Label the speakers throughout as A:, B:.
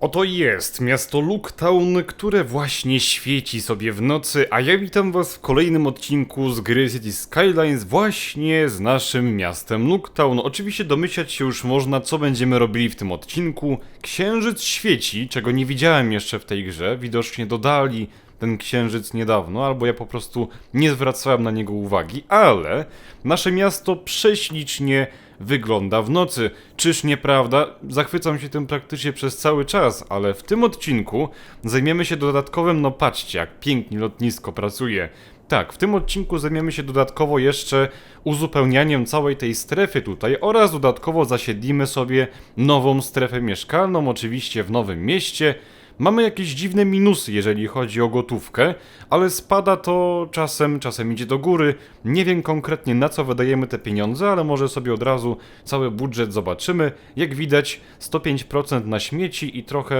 A: Oto jest miasto Looktown, które właśnie świeci sobie w nocy, a ja witam was w kolejnym odcinku z gry City Skylines właśnie z naszym miastem Looktown. Oczywiście domyślać się już można, co będziemy robili w tym odcinku. Księżyc świeci, czego nie widziałem jeszcze w tej grze, widocznie dodali ten księżyc niedawno, albo ja po prostu nie zwracałem na niego uwagi, ale nasze miasto prześlicznie wygląda w nocy. Czyż nieprawda? Zachwycam się tym praktycznie przez cały czas, ale w tym odcinku zajmiemy się dodatkowym, no patrzcie, jak pięknie lotnisko pracuje. Tak, w tym odcinku zajmiemy się dodatkowo jeszcze uzupełnianiem całej tej strefy tutaj oraz dodatkowo zasiedlimy sobie nową strefę mieszkalną, oczywiście w nowym mieście. Mamy jakieś dziwne minusy, jeżeli chodzi o gotówkę, ale spada to czasem, czasem idzie do góry. Nie wiem konkretnie na co wydajemy te pieniądze, ale może sobie od razu cały budżet zobaczymy. Jak widać, 105% na śmieci i trochę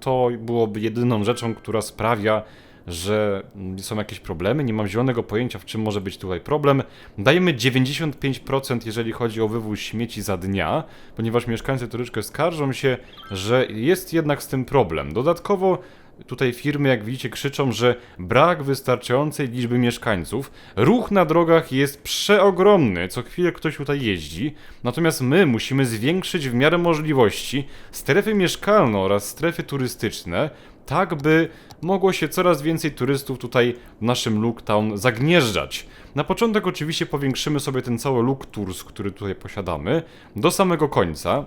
A: to byłoby jedyną rzeczą, która sprawia, że są jakieś problemy, nie mam zielonego pojęcia, w czym może być tutaj problem. Dajemy 95%, jeżeli chodzi o wywóz śmieci za dnia, ponieważ mieszkańcy troszeczkę skarżą się, że jest jednak z tym problem. Dodatkowo tutaj firmy, jak widzicie, krzyczą, że brak wystarczającej liczby mieszkańców. Ruch na drogach jest przeogromny, co chwilę ktoś tutaj jeździ. Natomiast my musimy zwiększyć w miarę możliwości strefy mieszkalne oraz strefy turystyczne, tak by mogło się coraz więcej turystów tutaj w naszym Looktown zagnieżdżać. Na początek oczywiście powiększymy sobie ten cały Look Tours, który tutaj posiadamy, do samego końca.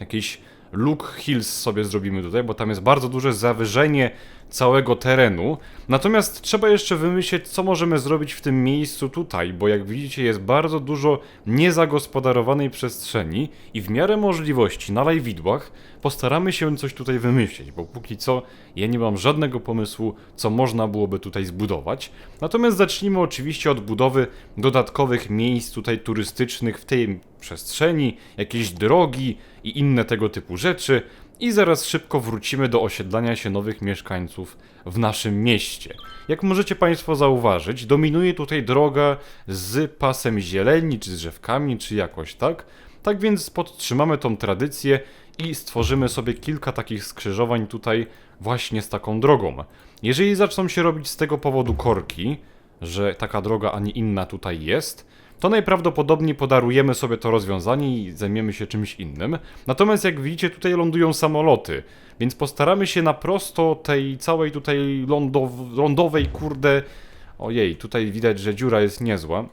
A: Jakiś Look Hills sobie zrobimy tutaj, bo tam jest bardzo duże zawyżenie całego terenu. Natomiast trzeba jeszcze wymyśleć, co możemy zrobić w tym miejscu tutaj, bo jak widzicie jest bardzo dużo niezagospodarowanej przestrzeni i w miarę możliwości na live'idłach postaramy się coś tutaj wymyślić, bo póki co ja nie mam żadnego pomysłu, co można byłoby tutaj zbudować. Natomiast zacznijmy oczywiście od budowy dodatkowych miejsc tutaj turystycznych w tej przestrzeni, jakieś drogi i inne tego typu rzeczy i zaraz szybko wrócimy do osiedlania się nowych mieszkańców w naszym mieście. Jak możecie Państwo zauważyć, dominuje tutaj droga z pasem zieleni, czy z drzewkami, czy jakoś tak. Tak więc podtrzymamy tą tradycję i stworzymy sobie kilka takich skrzyżowań tutaj właśnie z taką drogą. Jeżeli zaczną się robić z tego powodu korki, że taka droga, a nie inna tutaj jest, to najprawdopodobniej podarujemy sobie to rozwiązanie i zajmiemy się czymś innym. Natomiast jak widzicie, tutaj lądują samoloty, więc postaramy się na prosto tej całej tutaj lądow lądowej, kurde... Ojej, tutaj widać, że dziura jest niezła.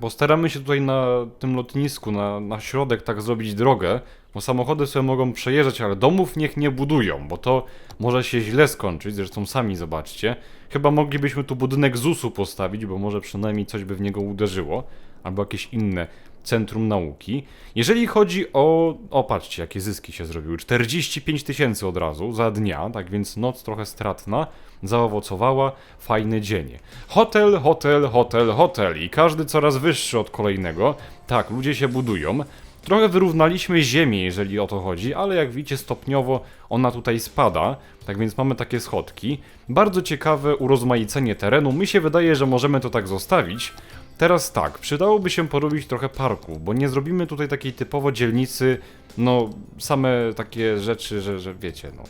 A: Postaramy się tutaj na tym lotnisku, na, na środek tak zrobić drogę, bo samochody sobie mogą przejeżdżać, ale domów niech nie budują, bo to może się źle skończyć, zresztą sami zobaczcie. Chyba moglibyśmy tu budynek ZUS-u postawić, bo może przynajmniej coś by w niego uderzyło, albo jakieś inne centrum nauki. Jeżeli chodzi o... O, patrzcie, jakie zyski się zrobiły. 45 tysięcy od razu, za dnia, tak więc noc trochę stratna, zaowocowała, fajny dzień. Hotel, hotel, hotel, hotel i każdy coraz wyższy od kolejnego. Tak, ludzie się budują. Trochę wyrównaliśmy ziemię, jeżeli o to chodzi, ale jak widzicie stopniowo ona tutaj spada, tak więc mamy takie schodki. Bardzo ciekawe urozmaicenie terenu, mi się wydaje, że możemy to tak zostawić. Teraz tak, przydałoby się porobić trochę parków, bo nie zrobimy tutaj takiej typowo dzielnicy, no same takie rzeczy, że, że wiecie, no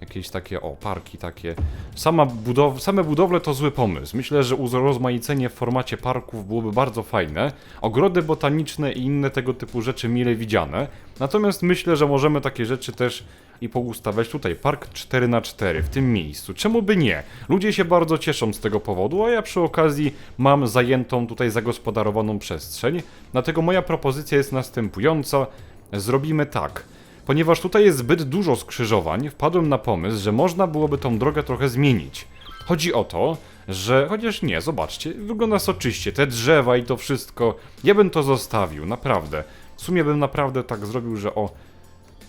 A: jakieś takie, o, parki takie. Sama budow same budowle to zły pomysł. Myślę, że urozmaicenie w formacie parków byłoby bardzo fajne. Ogrody botaniczne i inne tego typu rzeczy mile widziane. Natomiast myślę, że możemy takie rzeczy też i poustawiać tutaj. Park 4 na 4 w tym miejscu. Czemu by nie? Ludzie się bardzo cieszą z tego powodu, a ja przy okazji mam zajętą tutaj zagospodarowaną przestrzeń. Dlatego moja propozycja jest następująca. Zrobimy tak. Ponieważ tutaj jest zbyt dużo skrzyżowań, wpadłem na pomysł, że można byłoby tą drogę trochę zmienić. Chodzi o to, że chociaż nie, zobaczcie, wygląda soczyście, te drzewa i to wszystko, ja bym to zostawił, naprawdę. W sumie bym naprawdę tak zrobił, że o,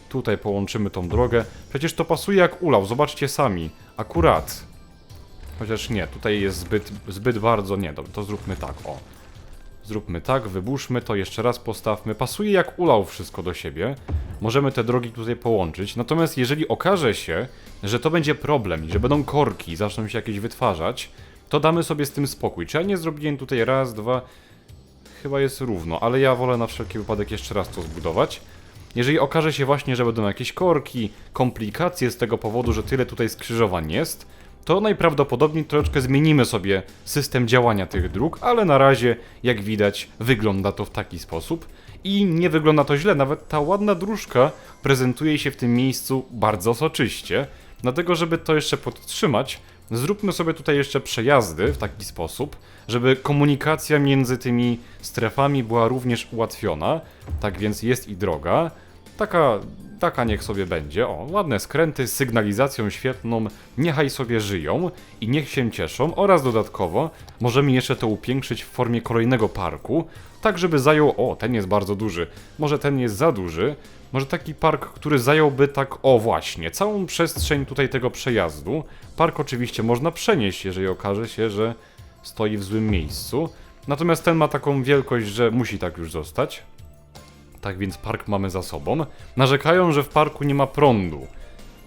A: tutaj połączymy tą drogę. Przecież to pasuje jak ulał, zobaczcie sami, akurat. Chociaż nie, tutaj jest zbyt, zbyt bardzo, nie, dobra, to zróbmy tak, o. Zróbmy tak, wyburzmy to, jeszcze raz postawmy. Pasuje jak ulał wszystko do siebie. Możemy te drogi tutaj połączyć. Natomiast jeżeli okaże się, że to będzie problem że będą korki, zaczną się jakieś wytwarzać, to damy sobie z tym spokój. Czy ja nie zrobiłem tutaj raz, dwa... Chyba jest równo, ale ja wolę na wszelki wypadek jeszcze raz to zbudować. Jeżeli okaże się właśnie, że będą jakieś korki, komplikacje z tego powodu, że tyle tutaj skrzyżowań jest, to najprawdopodobniej troszeczkę zmienimy sobie system działania tych dróg, ale na razie, jak widać, wygląda to w taki sposób. I nie wygląda to źle, nawet ta ładna dróżka prezentuje się w tym miejscu bardzo soczyście. Dlatego, żeby to jeszcze podtrzymać, zróbmy sobie tutaj jeszcze przejazdy w taki sposób, żeby komunikacja między tymi strefami była również ułatwiona. Tak więc jest i droga. Taka, taka niech sobie będzie. O, ładne skręty z sygnalizacją świetną, niechaj sobie żyją i niech się cieszą. Oraz dodatkowo możemy jeszcze to upiększyć w formie kolejnego parku, tak żeby zajął. O, ten jest bardzo duży. Może ten jest za duży. Może taki park, który zająłby tak, o właśnie, całą przestrzeń tutaj tego przejazdu. Park oczywiście można przenieść, jeżeli okaże się, że stoi w złym miejscu. Natomiast ten ma taką wielkość, że musi tak już zostać. Tak więc park mamy za sobą. Narzekają, że w parku nie ma prądu.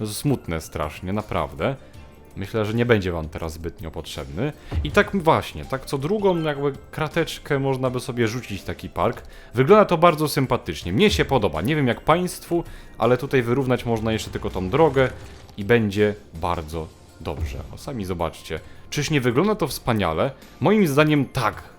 A: Smutne strasznie, naprawdę. Myślę, że nie będzie wam teraz zbytnio potrzebny. I tak właśnie, tak co drugą jakby krateczkę można by sobie rzucić taki park. Wygląda to bardzo sympatycznie. Mnie się podoba. Nie wiem jak państwu, ale tutaj wyrównać można jeszcze tylko tą drogę i będzie bardzo dobrze. O, sami zobaczcie. Czyż nie wygląda to wspaniale? Moim zdaniem tak.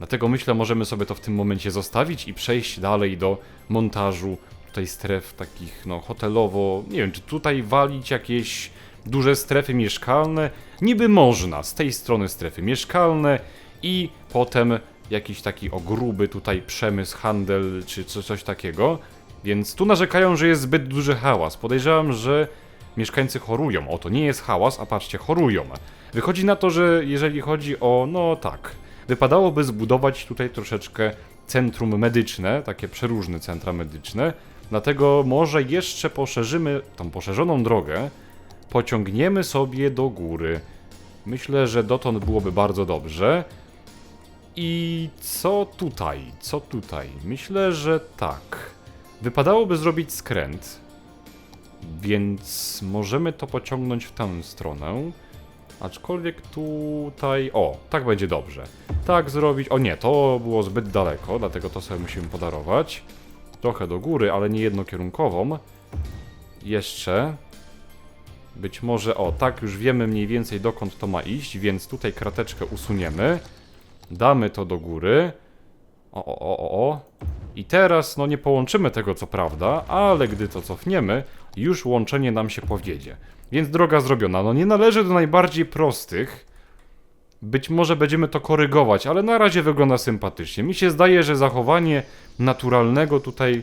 A: Dlatego myślę, możemy sobie to w tym momencie zostawić i przejść dalej do montażu tutaj stref takich, no, hotelowo. Nie wiem, czy tutaj walić jakieś duże strefy mieszkalne. Niby można, z tej strony strefy mieszkalne i potem jakiś taki ogruby tutaj przemysł, handel czy co, coś takiego. Więc tu narzekają, że jest zbyt duży hałas. Podejrzewam, że mieszkańcy chorują. O, to nie jest hałas, a patrzcie, chorują. Wychodzi na to, że jeżeli chodzi o, no tak, wypadałoby zbudować tutaj troszeczkę centrum medyczne, takie przeróżne centra medyczne. Dlatego może jeszcze poszerzymy tą poszerzoną drogę, pociągniemy sobie do góry. Myślę, że dotąd byłoby bardzo dobrze. I co tutaj? Co tutaj? Myślę, że tak. Wypadałoby zrobić skręt. Więc możemy to pociągnąć w tę stronę. Aczkolwiek tutaj. O, tak będzie dobrze. Tak zrobić. O nie, to było zbyt daleko, dlatego to sobie musimy podarować. Trochę do góry, ale nie jednokierunkową. Jeszcze. Być może, o, tak już wiemy mniej więcej dokąd to ma iść, więc tutaj krateczkę usuniemy. Damy to do góry. O, o, o, o, o. I teraz, no nie połączymy tego co prawda, ale gdy to cofniemy, już łączenie nam się powiedzie. Więc droga zrobiona. No nie należy do najbardziej prostych. Być może będziemy to korygować, ale na razie wygląda sympatycznie. Mi się zdaje, że zachowanie naturalnego tutaj...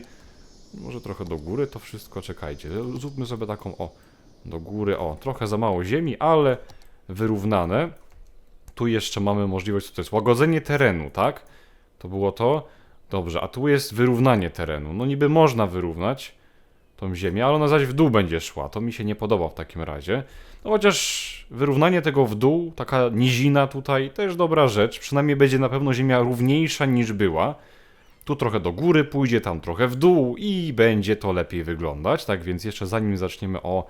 A: Może trochę do góry to wszystko, czekajcie. Zróbmy sobie taką, o, do góry, o, trochę za mało ziemi, ale wyrównane. Tu jeszcze mamy możliwość, to jest łagodzenie terenu, tak? To było to. Dobrze, a tu jest wyrównanie terenu. No niby można wyrównać tą ziemię, ale ona zaś w dół będzie szła. To mi się nie podoba w takim razie. No chociaż wyrównanie tego w dół, taka nizina tutaj, też dobra rzecz. Przynajmniej będzie na pewno ziemia równiejsza niż była. Tu trochę do góry pójdzie, tam trochę w dół i będzie to lepiej wyglądać. Tak więc jeszcze zanim zaczniemy o...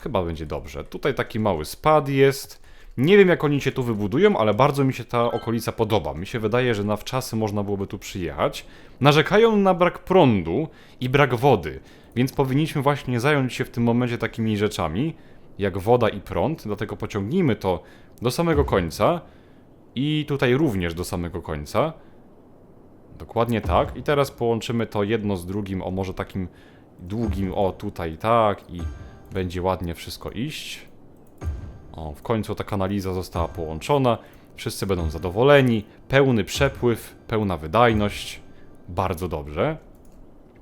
A: Chyba będzie dobrze. Tutaj taki mały spad jest. Nie wiem jak oni się tu wybudują, ale bardzo mi się ta okolica podoba. Mi się wydaje, że na wczasy można byłoby tu przyjechać. Narzekają na brak prądu i brak wody, więc powinniśmy właśnie zająć się w tym momencie takimi rzeczami, jak woda i prąd, dlatego pociągnijmy to do samego końca i tutaj również do samego końca. Dokładnie tak. I teraz połączymy to jedno z drugim, o może takim długim, o tutaj tak i będzie ładnie wszystko iść. O, w końcu ta kanaliza została połączona. Wszyscy będą zadowoleni. Pełny przepływ, pełna wydajność. Bardzo dobrze.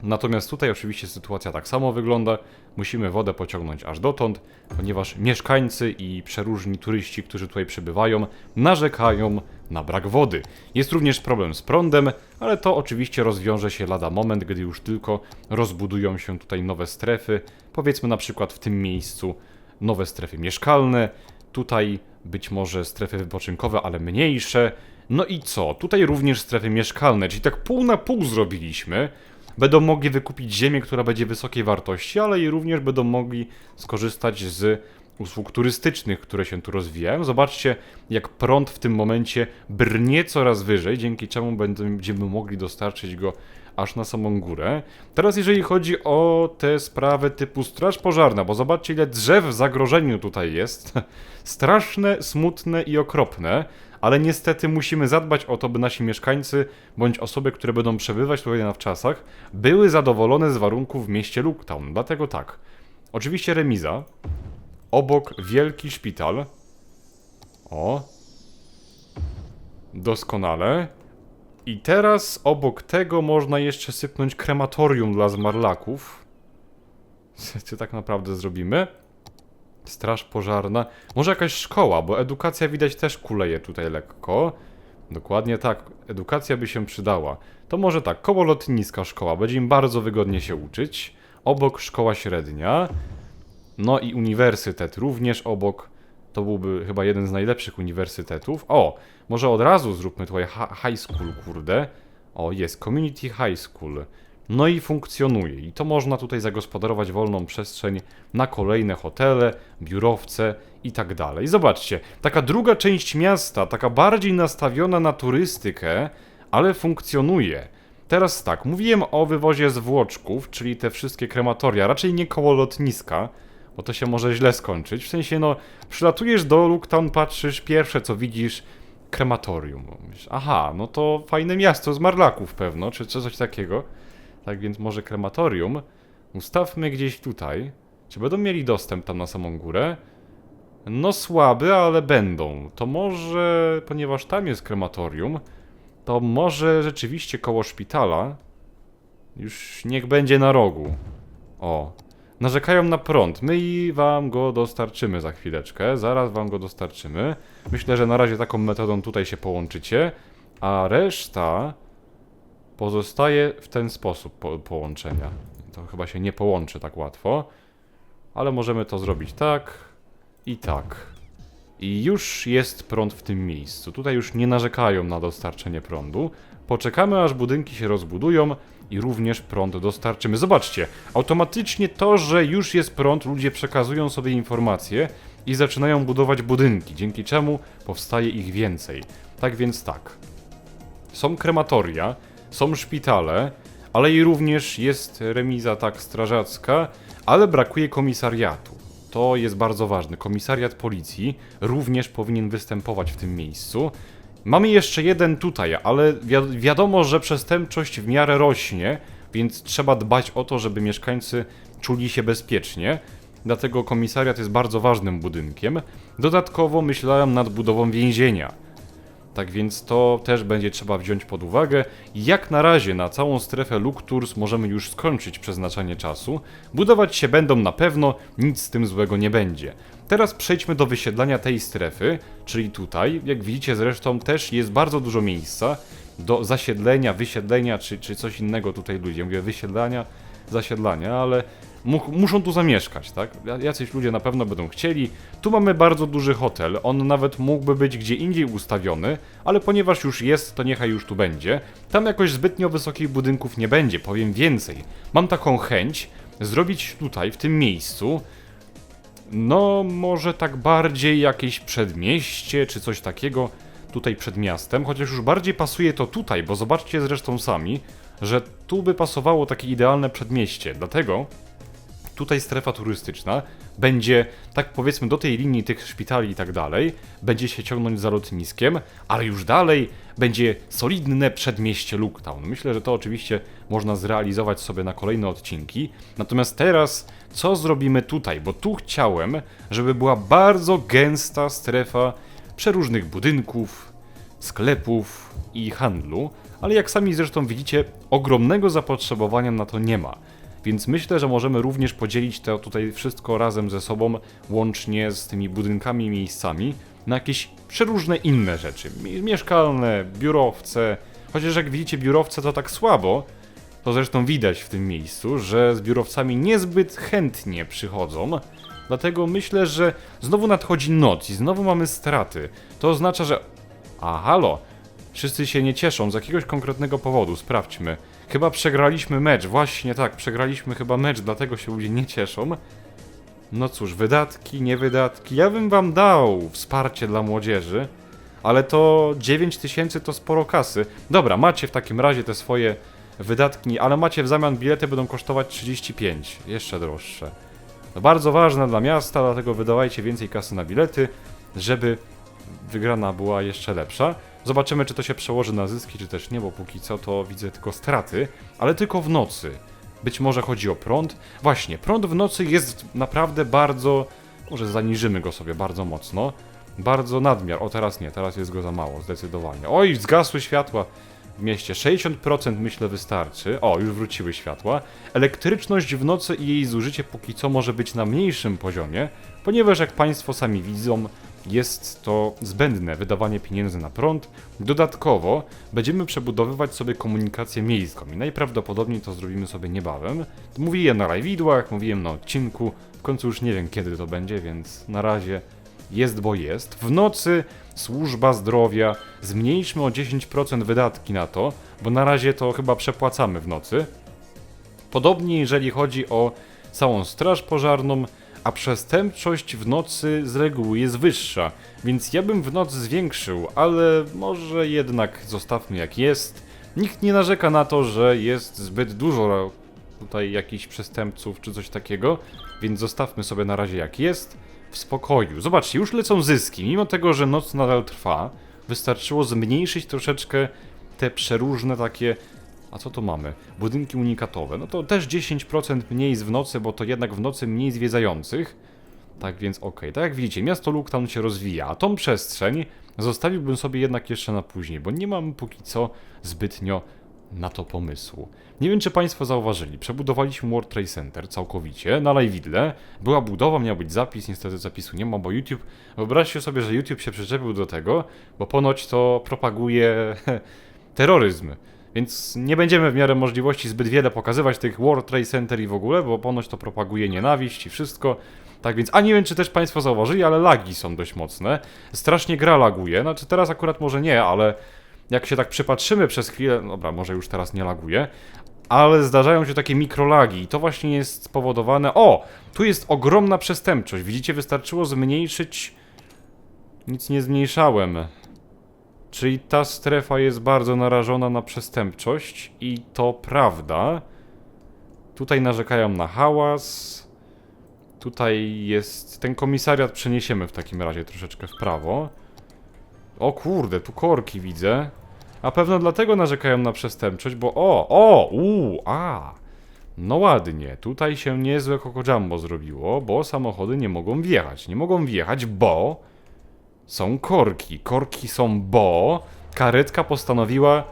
A: Natomiast tutaj oczywiście sytuacja tak samo wygląda. Musimy wodę pociągnąć aż dotąd, ponieważ mieszkańcy i przeróżni turyści, którzy tutaj przybywają, narzekają na brak wody. Jest również problem z prądem, ale to oczywiście rozwiąże się lada moment, gdy już tylko rozbudują się tutaj nowe strefy. Powiedzmy na przykład w tym miejscu nowe strefy mieszkalne, tutaj być może strefy wypoczynkowe, ale mniejsze. No i co? Tutaj również strefy mieszkalne, czyli tak pół na pół zrobiliśmy. Będą mogli wykupić ziemię, która będzie wysokiej wartości, ale i również będą mogli skorzystać z usług turystycznych, które się tu rozwijają. Zobaczcie, jak prąd w tym momencie brnie coraz wyżej, dzięki czemu będziemy mogli dostarczyć go aż na samą górę. Teraz jeżeli chodzi o te sprawy typu straż pożarna, bo zobaczcie ile drzew w zagrożeniu tutaj jest. Straszne, smutne i okropne, ale niestety musimy zadbać o to, by nasi mieszkańcy, bądź osoby, które będą przebywać tutaj na wczasach, były zadowolone z warunków w mieście Looktown. Dlatego tak, oczywiście remiza, obok wielki szpital. O, doskonale. I teraz obok tego można jeszcze sypnąć krematorium dla zmarlaków. Co tak naprawdę zrobimy? Straż pożarna. Może jakaś szkoła, bo edukacja widać też kuleje tutaj lekko. Dokładnie tak, edukacja by się przydała. To może tak, koło lotniska szkoła, będzie im bardzo wygodnie się uczyć. Obok szkoła średnia. No i uniwersytet również obok. To byłby chyba jeden z najlepszych uniwersytetów. O, może od razu zróbmy tutaj high school, kurde. O, jest, community high school. No i funkcjonuje. I to można tutaj zagospodarować wolną przestrzeń na kolejne hotele, biurowce i tak dalej. Zobaczcie, taka druga część miasta, taka bardziej nastawiona na turystykę, ale funkcjonuje. Teraz tak, mówiłem o wywozie zwłoczków, czyli te wszystkie krematoria, raczej nie koło lotniska, bo to się może źle skończyć. W sensie, no, przylatujesz do Looktown, patrzysz, pierwsze co widzisz, krematorium. Mówisz, aha, no to fajne miasto z Marlaków pewno, czy coś takiego. Tak więc może krematorium ustawmy gdzieś tutaj. Czy będą mieli dostęp tam na samą górę? No słaby, ale będą. To może, ponieważ tam jest krematorium, to może rzeczywiście koło szpitala już niech będzie na rogu. O, narzekają na prąd. My i wam go dostarczymy za chwileczkę. Zaraz wam go dostarczymy. Myślę, że na razie taką metodą tutaj się połączycie, a reszta pozostaje w ten sposób po połączenia. To chyba się nie połączy tak łatwo, ale możemy to zrobić tak i tak. I już jest prąd w tym miejscu. Tutaj już nie narzekają na dostarczenie prądu. Poczekamy aż budynki się rozbudują i również prąd dostarczymy. Zobaczcie, automatycznie to, że już jest prąd, ludzie przekazują sobie informacje i zaczynają budować budynki, dzięki czemu powstaje ich więcej. Tak więc tak. Są krematoria, są szpitale, ale i również jest remiza tak strażacka, ale brakuje komisariatu. To jest bardzo ważne. Komisariat policji również powinien występować w tym miejscu. Mamy jeszcze jeden tutaj, ale wi- wiadomo, że przestępczość w miarę rośnie, więc trzeba dbać o to, żeby mieszkańcy czuli się bezpiecznie. Dlatego komisariat jest bardzo ważnym budynkiem. Dodatkowo myślałem nad budową więzienia. Tak więc to też będzie trzeba wziąć pod uwagę. Jak na razie na całą strefę Luktours możemy już skończyć przeznaczanie czasu. Budować się będą na pewno, nic z tym złego nie będzie. Teraz przejdźmy do wysiedlania tej strefy, czyli tutaj. Jak widzicie zresztą też jest bardzo dużo miejsca do zasiedlenia, wysiedlenia czy, czy coś innego tutaj ludzie. Mówię wysiedlania, zasiedlania, ale muszą tu zamieszkać, tak? Jacyś ludzie na pewno będą chcieli. Tu mamy bardzo duży hotel, on nawet mógłby być gdzie indziej ustawiony, ale ponieważ już jest, to niechaj już tu będzie. Tam jakoś zbytnio wysokich budynków nie będzie, powiem więcej. Mam taką chęć zrobić tutaj, w tym miejscu, no może tak bardziej jakieś przedmieście, czy coś takiego tutaj przed miastem, chociaż już bardziej pasuje to tutaj, bo zobaczcie zresztą sami, że tu by pasowało takie idealne przedmieście, dlatego tutaj strefa turystyczna będzie, tak powiedzmy, do tej linii tych szpitali i tak dalej, będzie się ciągnąć za lotniskiem, ale już dalej będzie solidne przedmieście Looktown. Myślę, że to oczywiście można zrealizować sobie na kolejne odcinki. Natomiast teraz, co zrobimy tutaj? Bo tu chciałem, żeby była bardzo gęsta strefa przeróżnych budynków, sklepów i handlu, ale jak sami zresztą widzicie, ogromnego zapotrzebowania na to nie ma. Więc myślę, że możemy również podzielić to tutaj wszystko razem ze sobą, łącznie z tymi budynkami miejscami, na jakieś przeróżne inne rzeczy. Mi- Mieszkalne, biurowce. Chociaż jak widzicie, biurowce to tak słabo, to zresztą widać w tym miejscu, że z biurowcami niezbyt chętnie przychodzą. Dlatego myślę, że znowu nadchodzi noc i znowu mamy straty. To oznacza, że. A halo! Wszyscy się nie cieszą z jakiegoś konkretnego powodu, sprawdźmy. Chyba przegraliśmy mecz, właśnie tak, przegraliśmy chyba mecz, dlatego się ludzie nie cieszą. No cóż, wydatki, nie wydatki. Ja bym wam dał wsparcie dla młodzieży, ale to 9 tysięcy to sporo kasy. Dobra, macie w takim razie te swoje wydatki, ale macie w zamian bilety będą kosztować 35, jeszcze droższe. To bardzo ważne dla miasta, dlatego wydawajcie więcej kasy na bilety, żeby wygrana była jeszcze lepsza. Zobaczymy, czy to się przełoży na zyski, czy też nie, bo póki co to widzę tylko straty, ale tylko w nocy. Być może chodzi o prąd. Właśnie, prąd w nocy jest naprawdę bardzo. Może zaniżymy go sobie bardzo mocno. Bardzo nadmiar. O, teraz nie, teraz jest go za mało, zdecydowanie. Oj, zgasły światła w mieście. 60% myślę wystarczy. O, już wróciły światła. Elektryczność w nocy i jej zużycie póki co może być na mniejszym poziomie, ponieważ jak Państwo sami widzą, jest to zbędne wydawanie pieniędzy na prąd. Dodatkowo będziemy przebudowywać sobie komunikację miejską i najprawdopodobniej to zrobimy sobie niebawem. Mówiłem na live'idłach, mówiłem na odcinku, w końcu już nie wiem kiedy to będzie, więc na razie jest bo jest. W nocy służba zdrowia, zmniejszmy o 10% wydatki na to, bo na razie to chyba przepłacamy w nocy. Podobnie jeżeli chodzi o całą straż pożarną, a przestępczość w nocy z reguły jest wyższa, więc ja bym w noc zwiększył, ale może jednak zostawmy jak jest. Nikt nie narzeka na to, że jest zbyt dużo tutaj jakichś przestępców czy coś takiego, więc zostawmy sobie na razie jak jest, w spokoju. Zobaczcie, już lecą zyski, mimo tego, że noc nadal trwa, wystarczyło zmniejszyć troszeczkę te przeróżne takie a co to mamy? Budynki unikatowe. No to też 10% mniej w nocy, bo to jednak w nocy mniej zwiedzających. Tak więc okej. Tak jak widzicie, miasto Luketown się rozwija, a tą przestrzeń zostawiłbym sobie jednak jeszcze na później, bo nie mam póki co zbytnio na to pomysłu. Nie wiem, czy Państwo zauważyli, przebudowaliśmy World Trade Center całkowicie na live'idle. Była budowa, miał być zapis, niestety zapisu nie ma, bo YouTube... Wyobraźcie sobie, że YouTube się przyczepił do tego, bo ponoć to propaguje terroryzm. Więc nie będziemy w miarę możliwości zbyt wiele pokazywać tych World Trade Center i w ogóle, bo ponoć to propaguje nienawiść i wszystko. Tak więc, a nie wiem czy też Państwo zauważyli, ale lagi są dość mocne. Strasznie gra laguje, znaczy teraz akurat może nie, ale jak się tak przypatrzymy przez chwilę, no dobra, może już teraz nie laguje, ale zdarzają się takie mikrolagi i to właśnie jest spowodowane... O! Tu jest ogromna przestępczość, widzicie, wystarczyło zmniejszyć... Nic nie zmniejszałem. Czyli ta strefa jest bardzo narażona na przestępczość i to prawda. Tutaj narzekają na hałas. Tutaj jest... Ten komisariat przeniesiemy w takim razie troszeczkę w prawo. O kurde, tu korki widzę. A pewno dlatego narzekają na przestępczość, bo o, o, u, a. No ładnie, tutaj się niezłe kokojambo zrobiło, bo samochody nie mogą wjechać. Nie mogą wjechać, bo są korki. Korki są, bo karetka postanowiła...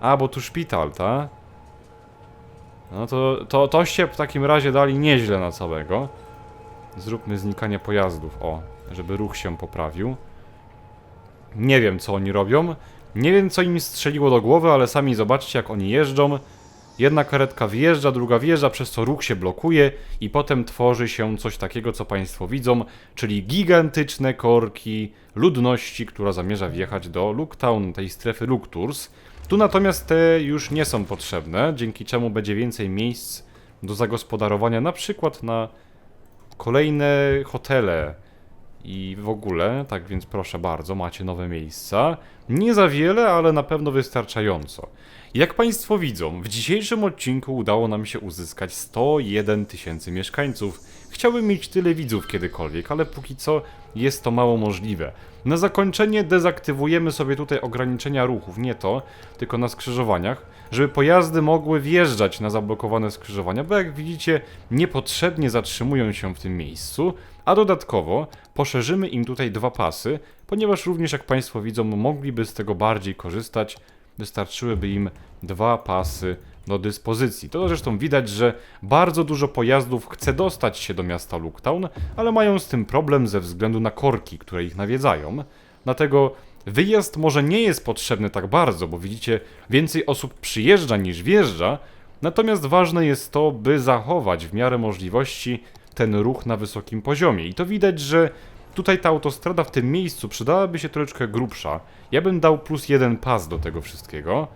A: A, bo tu szpital, ta? No to, to, toście w takim razie dali nieźle na całego. Zróbmy znikanie pojazdów, o, żeby ruch się poprawił. Nie wiem, co oni robią. Nie wiem, co im strzeliło do głowy, ale sami zobaczcie, jak oni jeżdżą. Jedna karetka wjeżdża, druga wjeżdża, przez co ruch się blokuje i potem tworzy się coś takiego, co Państwo widzą, czyli gigantyczne korki ludności, która zamierza wjechać do Looktown, tej strefy Looktours. Tu natomiast te już nie są potrzebne, dzięki czemu będzie więcej miejsc do zagospodarowania, na przykład na kolejne hotele i w ogóle, tak więc proszę bardzo, macie nowe miejsca. Nie za wiele, ale na pewno wystarczająco. Jak Państwo widzą, w dzisiejszym odcinku udało nam się uzyskać 101 tysięcy mieszkańców. Chciałbym mieć tyle widzów kiedykolwiek, ale póki co jest to mało możliwe. Na zakończenie dezaktywujemy sobie tutaj ograniczenia ruchów, nie to, tylko na skrzyżowaniach, żeby pojazdy mogły wjeżdżać na zablokowane skrzyżowania, bo jak widzicie, niepotrzebnie zatrzymują się w tym miejscu, a dodatkowo poszerzymy im tutaj dwa pasy, ponieważ również jak Państwo widzą, mogliby z tego bardziej korzystać, wystarczyłyby im dwa pasy do dyspozycji. To zresztą widać, że bardzo dużo pojazdów chce dostać się do miasta Looktown, ale mają z tym problem ze względu na korki, które ich nawiedzają. Dlatego wyjazd może nie jest potrzebny tak bardzo, bo widzicie, więcej osób przyjeżdża niż wjeżdża, natomiast ważne jest to, by zachować w miarę możliwości ten ruch na wysokim poziomie. I to widać, że tutaj ta autostrada w tym miejscu przydałaby się troszeczkę grubsza. Ja bym dał plus jeden pas do tego wszystkiego.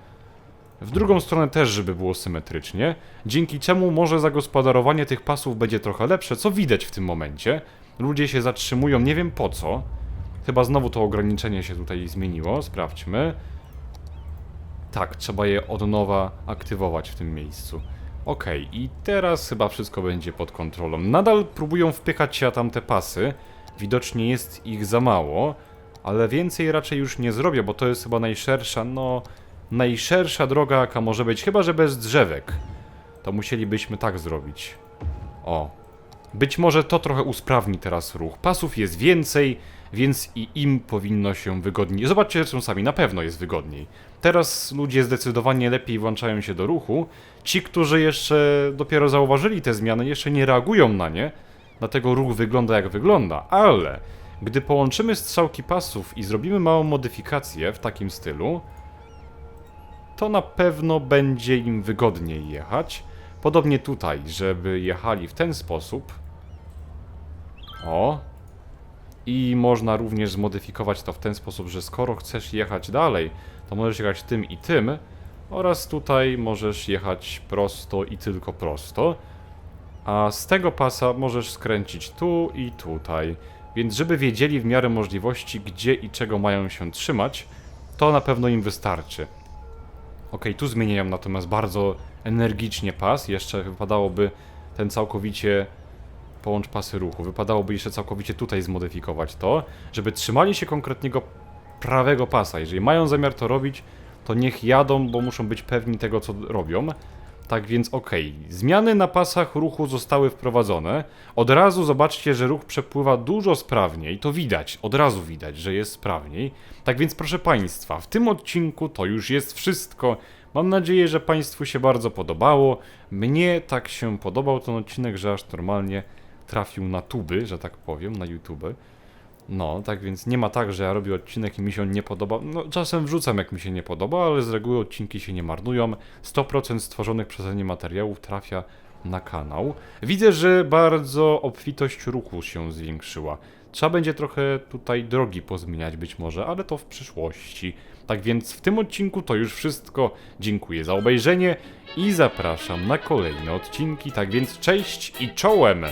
A: W drugą stronę też, żeby było symetrycznie, dzięki czemu może zagospodarowanie tych pasów będzie trochę lepsze, co widać w tym momencie. Ludzie się zatrzymują, nie wiem po co. Chyba znowu to ograniczenie się tutaj zmieniło, sprawdźmy. tak, trzeba je od nowa aktywować w tym miejscu. Okej, i teraz chyba wszystko będzie pod kontrolą. Nadal próbują wpychać się na tamte pasy. Widocznie jest ich za mało, ale więcej raczej już nie zrobię, bo to jest chyba najszersza, no... Najszersza droga, jaka może być, chyba że bez drzewek. To musielibyśmy tak zrobić. O. Być może to trochę usprawni teraz ruch. Pasów jest więcej, więc i im powinno się wygodniej. Zobaczcie zresztą sami, na pewno jest wygodniej. Teraz ludzie zdecydowanie lepiej włączają się do ruchu. Ci, którzy jeszcze dopiero zauważyli te zmiany, jeszcze nie reagują na nie, dlatego ruch wygląda jak wygląda, ale gdy połączymy strzałki pasów i zrobimy małą modyfikację w takim stylu, to na pewno będzie im wygodniej jechać. Podobnie tutaj, żeby jechali w ten sposób. O. I można również zmodyfikować to w ten sposób, że skoro chcesz jechać dalej, to możesz jechać tym i tym. Oraz tutaj możesz jechać prosto i tylko prosto. A z tego pasa możesz skręcić tu i tutaj. Więc żeby wiedzieli w miarę możliwości, gdzie i czego mają się trzymać, to na pewno im wystarczy. Ok, tu zmieniają natomiast bardzo energicznie pas. Jeszcze wypadałoby ten całkowicie połącz pasy ruchu. Wypadałoby jeszcze całkowicie tutaj zmodyfikować to, żeby trzymali się konkretnego prawego pasa. Jeżeli mają zamiar to robić, to niech jadą, bo muszą być pewni tego, co robią. Tak więc okej, zmiany na pasach ruchu zostały wprowadzone. Od razu zobaczcie, że ruch przepływa dużo sprawniej. To widać, od razu widać, że jest sprawniej. Tak więc proszę Państwa, w tym odcinku to już jest wszystko. Mam nadzieję, że Państwu się bardzo podobało. Mnie tak się podobał ten odcinek, że aż normalnie trafił na tuby, że tak powiem, na YouTube. No, tak więc nie ma tak, że ja robię odcinek i mi się on nie podoba. No, czasem wrzucam, jak mi się nie podoba, ale z reguły odcinki się nie marnują. 100% stworzonych przeze mnie materiałów trafia na kanał. Widzę, że bardzo obfitość ruchu się zwiększyła. Trzeba będzie trochę tutaj drogi pozmieniać być może, ale to w przyszłości. Tak więc w tym odcinku to już wszystko. Dziękuję za obejrzenie i zapraszam na kolejne odcinki. Tak więc cześć i czołem!